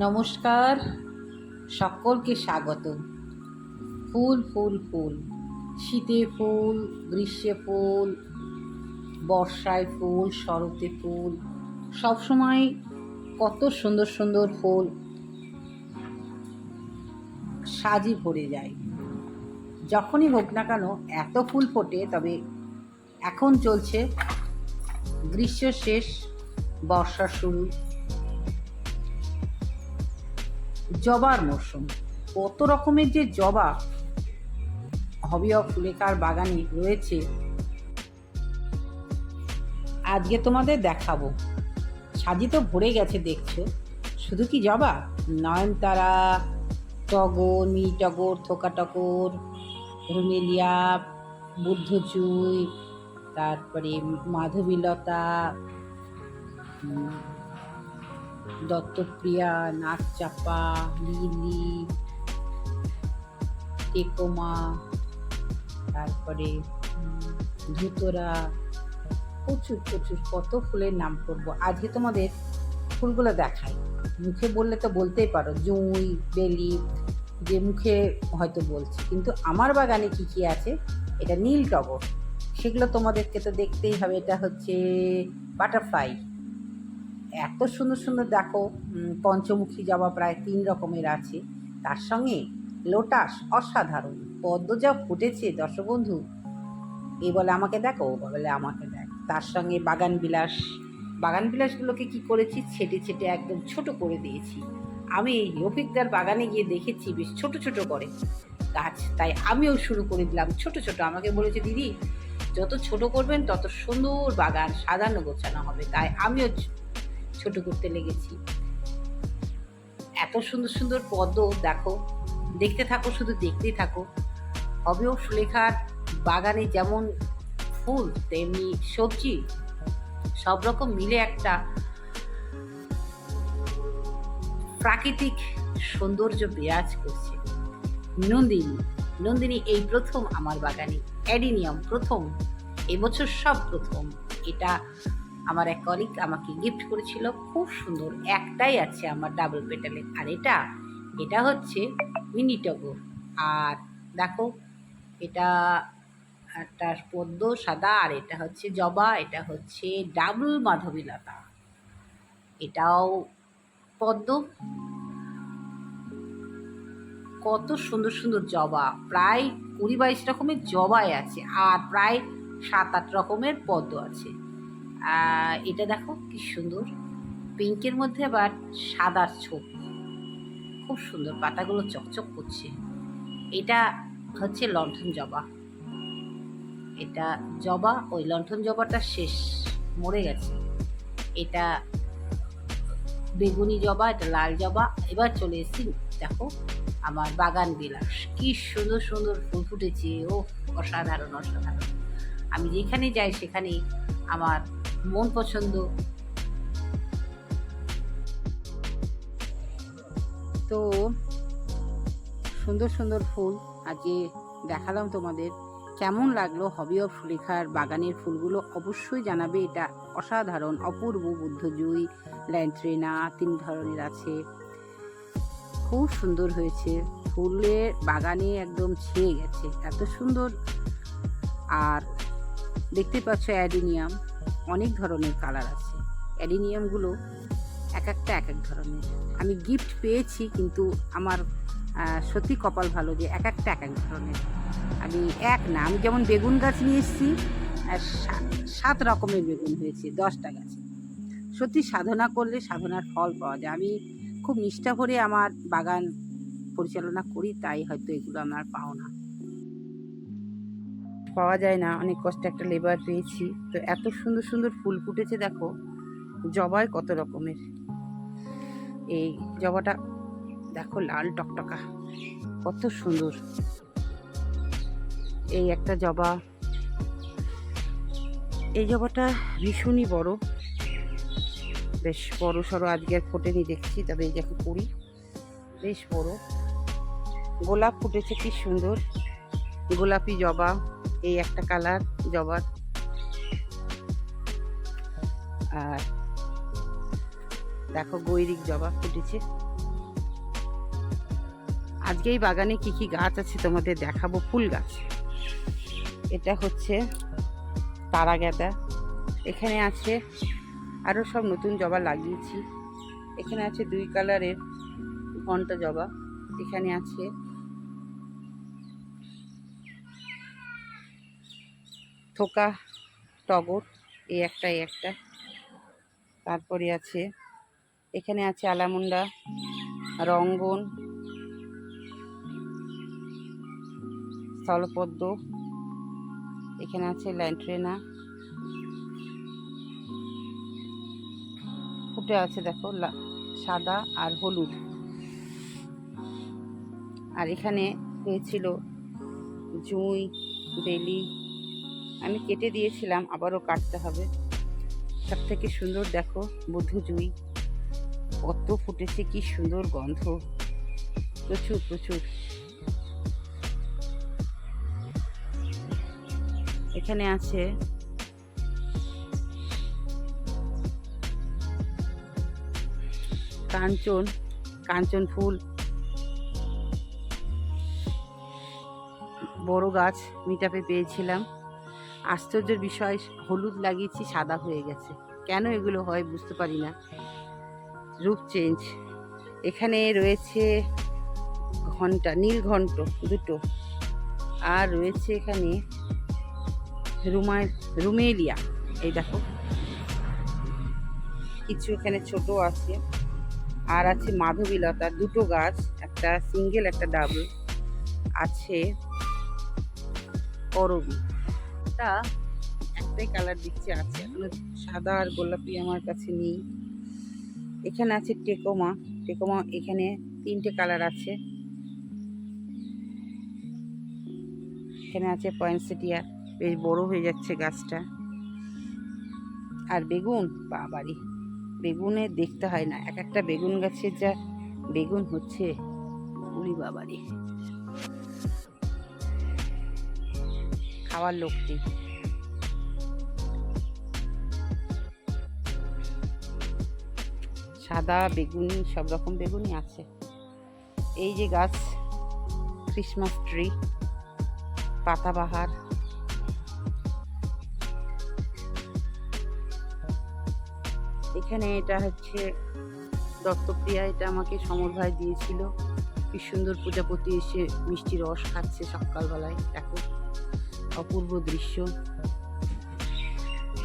নমস্কার, সকলকে স্বাগত। ফুল ফুল ফুল, শীতে ফুল, গ্রীষ্মে ফুল, বর্ষায় ফুল, শরতে ফুল, সবসময় কত সুন্দর সুন্দর ফুল সাজি ভরে যায়। যখনই হোক না কেন, এত ফুল ফোটে, তবে এখন চলছে গ্রীষ্ম শেষ বর্ষা শুরু। জবার মরশুম। কত রকমের যে জবা। হবি অফ লেকার বাগানে রয়েছে। আজকে তোমাদের দেখাবো। সাজি তো ভরে গেছে, দেখছ? শুধু কি জবা? নয়নতারা, টগর মি টগর থোকা টগর রুমেলিয়া, বুদ্ধচুই, তারপরে মাধবীলতা দত্তপ্রিয়া নাকচাপা লিলি, টেকোমা, তারপরে ধুতরা, প্রচুর প্রচুর, কত ফুলের নাম করব আজকে তোমাদের ফুলগুলো দেখাই। মুখে বললে তো বলতেই পারো, জুঁই, বেলি, যে মুখে হয়তো বলছি। কিন্তু আমার বাগানে কি কি আছে? এটা নীল টগর। সেগুলো তোমাদেরকে তো দেখতেই হবে, এটা হচ্ছে বাটারফ্লাই। এত সুন্দর সুন্দর দেখো পঞ্চমুখী জবা প্রায় তিন রকমের আছে। তার সঙ্গে লোটাস অসাধারণ। পদ্ম যা ফুটেছে দর্শবন্ধু এ বলে আমাকে দেখো, ও বলে আমাকে দেখ। তার সঙ্গে বাগান বিলাস। বাগান বিলাসগুলোকে কি করেছি? ছেটে ছেটে একদম ছোট করে দিয়েছি। আমি রফিকদার বাগানে গিয়ে দেখেছি বেশ ছোট ছোট করে গাছ। তাই আমিও শুরু করে দিলাম ছোট ছোট। আমাকে বলেছে, দিদি, যত ছোট করবেন, তত সুন্দর বাগান, সাজানো গোছানো হবে। তাই আমিও ছোট করতে লেগেছি। এত সুন্দর সুন্দর পদ্ম, দেখো, দেখতে থাকো, শুধু দেখতেই থাকো। হবেও সুলেখার বাগানে যেমন ফুল, তেমনি সবজি, সব রকম মিলে একটা প্রাকৃতিক সৌন্দর্য বিরাজ করছে। নন্দিনী নন্দিনী এই প্রথম আমার বাগানে, অ্যাডিনিয়াম প্রথম, এবছর সব প্রথম। এটা আমার এক কলিগ আমাকে গিফট করেছিল, খুব সুন্দর। একটাই আছে আমার ডাবল পেটালে আর এটা এটা হচ্ছে মিনি টগর আর দেখো, এটা একটা পদ্ম, সাদা, আর এটা হচ্ছে জবা, এটা হচ্ছে ডাবল মাধবীলতা। এটাও পদ্ম। কত সুন্দর সুন্দর জবা। প্রায় কুড়ি বাইশ রকমের জবাই আছে, আর প্রায় সাত আট রকমের পদ্ম আছে। আহ, এটা দেখো কি সুন্দর। পিঙ্কের মধ্যে আবার সাদার ছোপ। খুব সুন্দর পাতাগুলো চকচক করছে। এটা হচ্ছে লণ্ঠন জবা। এটা জবা ওই লণ্ঠন জবাটা শেষ মরে গেছে। এটা বেগুনি জবা এটা লাল জবা। এবার চলে এসেছি দেখো আমার বাগান বিলাস। কি সুন্দর সুন্দর ফুল ফুটেছে। ও অসাধারণ অসাধারণ। আমি যেখানে যাই সেখানে আমার মন পছন্দ। তো সুন্দর সুন্দর ফুল আজকে দেখালাম তোমাদের। কেমন লাগল হবি অফ সুলেখার বাগানের ফুলগুলো অবশ্যই জানাবে। এটা অসাধারণ, অপূর্ব বুদ্ধজুই, ল্যান্ট্রেনা, তিন ধরনের আছে। খুব সুন্দর হয়েছে। ফুলের বাগানে একদম ছেয়ে গেছে। এত সুন্দর। আর দেখতে পাচ্ছ অ্যাডিনিয়াম। অনেক ধরনের কালার আছে। অ্যাডিনিয়ামগুলো এক একটা এক এক ধরনের। আমি গিফট পেয়েছি, কিন্তু আমার সত্যি কপাল ভালো যে এক একটা এক এক ধরনের। আমি এক না, আমি যেমন বেগুন গাছ নিয়ে এসেছি সাত রকমের বেগুন হয়েছে, দশটা গাছে। সত্যি সাধনা করলে সাধনার ফল পাওয়া যায়। আমি খুব নিষ্ঠা ভরে আমার বাগান পরিচালনা করি, তাই হয়তো এগুলো আমার পাও না পাওয়া যায় না, অনেক কষ্টে একটা লেবার পেয়েছি। তো এত সুন্দর সুন্দর ফুল ফুটেছে দেখো, জবাই কত রকমের। এই জবাটা দেখো লাল টকটকা, কত সুন্দর। এই একটা জবা, এই জবাটা ভীষণই বড়। বেশ বড় সড়ো আজকে আর ফোটেনি দেখছি, তবে এই যাকে করি। বেশ বড়। গোলাপ ফুটেছে কি সুন্দর। গোলাপি জবা। এই একটা কালার জবার আর দেখো গৈরিক জবা ফুটেছে। আজকে এই বাগানে কি কি গাছ আছে তোমাদের দেখাবো, ফুল গাছ। এটা হচ্ছে তারা গাঁদা এখানে আছে আরও সব নতুন জবা লাগিয়েছি। এখানে আছে দুই কালারের ঘণ্টা জবা। এখানে আছে থোকা টগর, এই একটা এই একটা। তারপরে আছে, এখানে আছে আলামুন্ডা, রঙ্গন, স্থলপদ্ম, এখানে আছে ল্যান্ট্রেনা ফুটে আছে দেখো সাদা আর হলুদ। আর এখানে হয়েছিল জুঁই, বেলি আমি কেটে দিয়েছিলাম, আবারও কাটতে হবে। সব থেকে সুন্দর দেখো বধূ জুঁই। কত ফুটেছে, কি সুন্দর গন্ধ। প্রচুর প্রচুর। এখানে আছে কাঞ্চন কাঞ্চন ফুল। বড় গাছ মিটাপে পেয়েছিলাম। আশ্চর্যের বিষয়, হলুদ লাগিয়েছি, সাদা হয়ে গেছে। কেন এগুলো হয় বুঝতে পারি না। রূপ চেঞ্জ এখানে রয়েছে ঘণ্টা, নীল ঘন্ট দুটো। আর রয়েছে এখানে রুমায় রুমেলিয়া। এই দেখো। কিছু এখানে ছোট আছে। আর আছে মাধবীলতা, দুটো গাছ, একটা সিঙ্গেল একটা ডাবল আছে করবি তা একটাই কালার দিচ্ছে, আছে সাদা আর গোলাপি আমার কাছে নেই। এখানে আছে টেকোমা। টেকোমা এখানে তিনটে কালার আছে। এখানে আছে পয়েন্সেটিয়া বেশ বড় হয়ে যাচ্ছে গাছটা। আর বেগুন? বাবারি! বেগুনে দেখতে হয় না। এক একটা বেগুন গাছের যা বেগুন হচ্ছে। উড়ি বাবারি! খাওয়ার লোকটি। সাদা বেগুনি, সব রকম বেগুনি আছে। এই যে গাছ ক্রিসমাস ট্রি পাতাবাহার। এখানে এটা হচ্ছে দত্তপ্রিয়া, এটা আমাকে সমর ভাই দিয়েছিল। কি সুন্দর প্রজাপতি এসে মিষ্টি রস খাচ্ছে সকালবেলায়, দেখো। অপূর্ব দৃশ্য।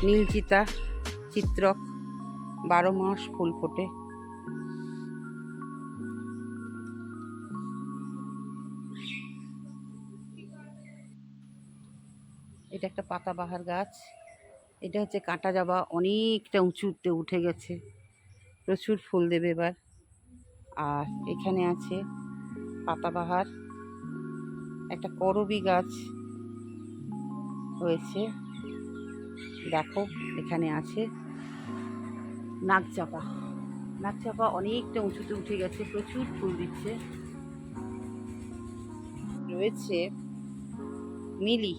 নীলচিতা চিত্রক, বারো মাস ফুল ফোটে। এটা একটা পাতাবাহার গাছ। এটা হচ্ছে কাঁটা জবা, অনেকটা উঁচুতে উঠে গেছে। প্রচুর ফুল দেবে এবার। আর এখানে আছে পাতাবাহার। একটা করবি গাছ। হয়েছে। দেখো, এখানে আছে নাগচাপা নাগচাপা অনেকটা উঁচুতে উঠে গেছে, প্রচুর ফুল দিচ্ছে। রয়েছে মিলি।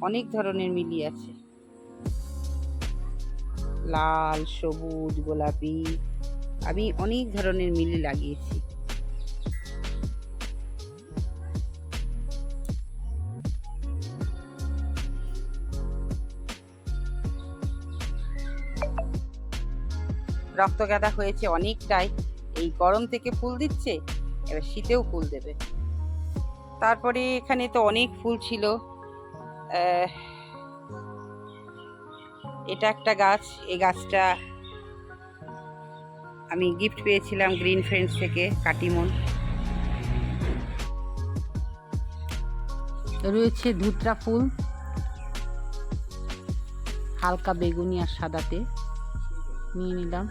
অনেক ধরনের মিলি আছে। লাল, সবুজ, গোলাপি। আমি অনেক ধরনের মিলি লাগিয়েছি। রক্তগাঁদা হয়েছে অনেকটাই, এই গরম থেকে ফুল দিচ্ছে, এবার শীতেও ফুল দেবে। তারপরে এখানে তো অনেক ফুল ছিল। এটা একটা গাছ, এই গাছটা আমি গিফট পেয়েছিলাম গ্রিন ফ্রেন্ডস থেকে, কাটিমন। রয়েছে ধুতরা ফুল, হালকা বেগুনি আর সাদাতে। নিয়ে নিলাম।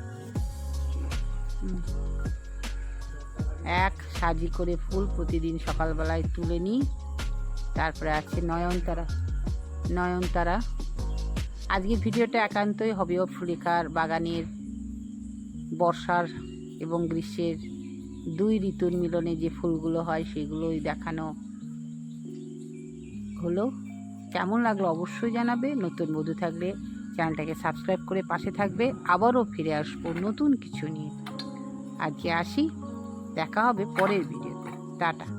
এক সাজি করে ফুল প্রতিদিন সকালবেলায় তুলে নিই। তারপরে আছে নয়নতারা। নয়নতারা। আজকে ভিডিওটা একান্তই হবে ফুলিকার বাগানের বর্ষার এবং গ্রীষ্মের দুই ঋতুর মিলনে যে ফুলগুলো হয় সেগুলোই দেখানো হলো। কেমন লাগল অবশ্যই জানাবে। নতুন বধূ থাকলে চ্যানেলটাকে সাবস্ক্রাইব করে পাশে থাকবে। আবারও ফিরে আসব নতুন কিছু নিয়ে। আজকে আসি, দেখা হবে পরের ভিডিওতে। টাটা।